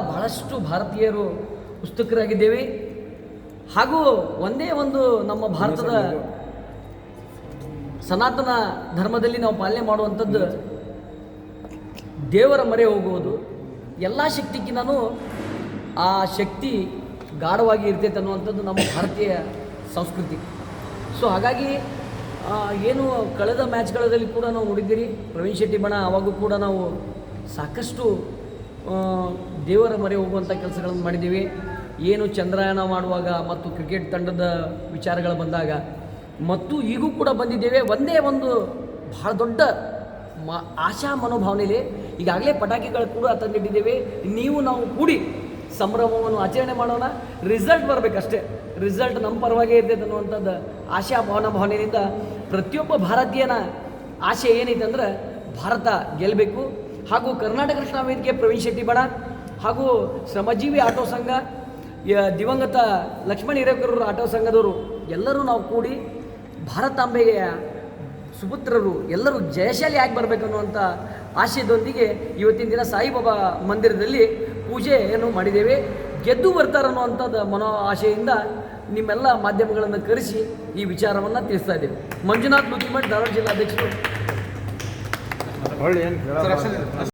ಬಹಳಷ್ಟು ಭಾರತೀಯರು ಉತ್ಸುಕರಾಗಿದ್ದೇವೆ ಹಾಗೂ ಒಂದೇ ಒಂದು ನಮ್ಮ ಭಾರತದ ಸನಾತನ ಧರ್ಮದಲ್ಲಿ ನಾವು ಪಾಲನೆ ಮಾಡುವಂಥದ್ದು ದೇವರ ಮರೆ ಹೋಗುವುದು. ಎಲ್ಲ ಶಕ್ತಿಕ್ಕಿಂತನೂ ಆ ಶಕ್ತಿ ಗಾಢವಾಗಿ ಇರ್ತೈತೆ ಅನ್ನುವಂಥದ್ದು ನಮ್ಮ ಭಾರತೀಯ ಸಂಸ್ಕೃತಿ. ಸೊ ಹಾಗಾಗಿ ಏನು ಕಳೆದ ಮ್ಯಾಚ್ಗಳಲ್ಲಿ ಕೂಡ ನಾವು ನೋಡಿದ್ದೀರಿ. ಪ್ರವೀಣ್ ಶೆಟ್ಟಿ ಬಣ ಅವಾಗೂ ಕೂಡ ನಾವು ಸಾಕಷ್ಟು ದೇವರ ಮರೆ ಹೋಗುವಂಥ ಕೆಲಸಗಳನ್ನು ಮಾಡಿದ್ದೀವಿ. ಏನು ಚಂದ್ರಯಾನ ಮಾಡುವಾಗ ಮತ್ತು ಕ್ರಿಕೆಟ್ ತಂಡದ ವಿಚಾರಗಳು ಬಂದಾಗ ಮತ್ತು ಈಗೂ ಕೂಡ ಬಂದಿದ್ದೇವೆ. ಒಂದೇ ಒಂದು ಬಹಳ ದೊಡ್ಡ ಮ, ಆಶಾ ಮನೋಭಾವನೆಯಲ್ಲಿ ಈಗಾಗಲೇ ಪಟಾಕಿಗಳು ಕೂಡ ತಂದಿಟ್ಟಿದ್ದೇವೆ. ನೀವು ನಾವು ಕೂಡಿ ಸಂಭ್ರಮವನ್ನು ಆಚರಣೆ ಮಾಡೋಣ. ರಿಸಲ್ಟ್ ಬರಬೇಕಷ್ಟೇ. ರಿಸಲ್ಟ್ ನಮ್ಮ ಪರವಾಗೇ ಇರ್ತೈತೆ ಅನ್ನುವಂಥದ್ದು ಆಶಾ ಭಾವನಾ ಭಾವನೆಯಿಂದ ಪ್ರತಿಯೊಬ್ಬ ಭಾರತೀಯನ ಆಶೆ ಏನೈತೆ ಅಂದ್ರೆ ಭಾರತ ಗೆಲ್ಲಬೇಕು. ಹಾಗೂ ಕರ್ನಾಟಕ ರಕ್ಷಣಾ ವೇದಿಕೆ ಪ್ರವೀಣ್ ಶೆಟ್ಟಿ ಬಣ ಹಾಗೂ ಶ್ರಮಜೀವಿ ಆಟೋ ಸಂಘ ದಿವಂಗತ ಲಕ್ಷ್ಮಣ ಹಿರೇಕರೂರು ಆಟೋ ಸಂಘದವರು ಎಲ್ಲರೂ ನಾವು ಕೂಡಿ ಭಾರತಾಂಬೆಯ ಸುಪುತ್ರರು, ಎಲ್ಲರೂ ಜಯಶಾಲಿ ಆಗಿ ಬರಬೇಕು ಅನ್ನುವಂಥ ಆಶಯದೊಂದಿಗೆ ಇವತ್ತಿನ ದಿನ ಸಾಯಿಬಾಬಾ ಮಂದಿರದಲ್ಲಿ ಪೂಜೆಯನ್ನು ಮಾಡಿದ್ದೇವೆ. ಗೆದ್ದು ಬರ್ತಾರನ್ನುವಂಥದ್ದು ಮನೋ ಆಶೆಯಿಂದ ನಿಮ್ಮೆಲ್ಲ ಮಾಧ್ಯಮಗಳನ್ನು ಕರೆಸಿ ಈ ವಿಚಾರವನ್ನು ತಿಳಿಸ್ತಾ ಇದ್ದೇವೆ. ಮಂಜುನಾಥ್ ಲುಕಿಮಠ್ ಧಾರವಾಡ ಜಿಲ್ಲಾಧ್ಯಕ್ಷರು ಹೊಳ್ಳಿ ಏನು